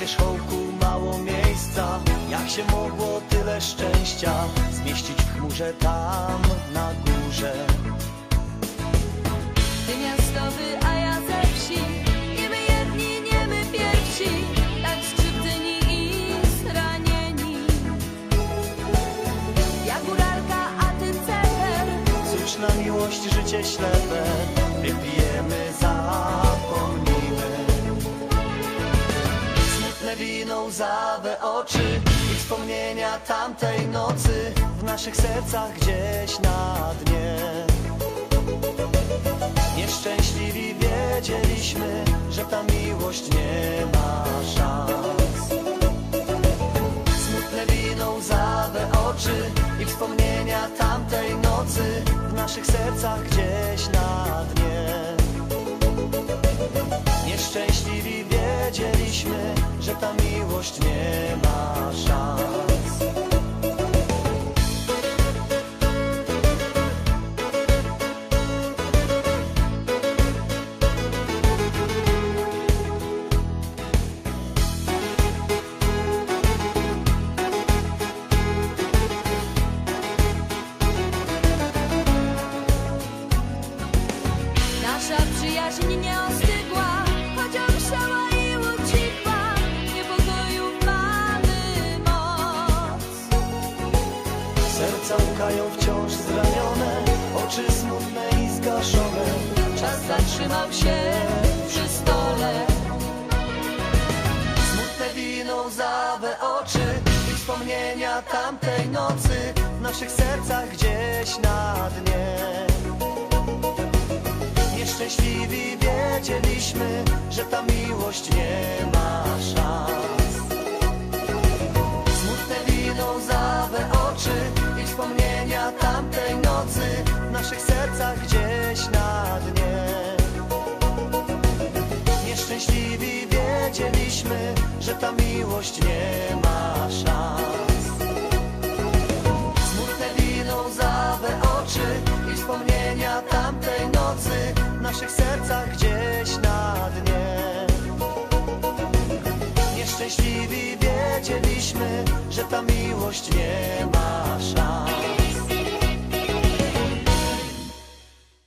wierzchołku mało miejsca. Jak się mogło tyle szczęścia Zmieścić w chmurze tam na górze? Ty miastowy, a ja ze wsi. Nie my jedni, nie my pierwsi. Tak skrzywdzeni i zranieni. Ja góralka, a ty celer Cóż na miłość życie ślepe Wypijemy, zapomnimy łzawe oczy I wspomnienia tamtej nocy W naszych sercach gdzieś na dnie. Nieszczęśliwi wiedzieliśmy Że ta miłość nie ma szans. Smutne winą łzawe oczy I wspomnienia tamtej nocy W naszych sercach gdzieś na dnie. Nieszczęśliwi wiedzieliśmy Że ta miłość nie ma szans. Nasza przyjaźń nie ostygła Serca łkają wciąż zranione Oczy smutne i zgaszone. Czas zatrzymał się przy stole. Smutne winą łzawe oczy I wspomnienia tamtej nocy W naszych sercach gdzieś na dnie. Nieszczęśliwi wiedzieliśmy Że ta miłość nie ma ta miłość nie ma szans. Smutne winą łzawe oczy i wspomnienia tamtej nocy w naszych sercach gdzieś na dnie. Nieszczęśliwi wiedzieliśmy, że ta miłość nie ma szans.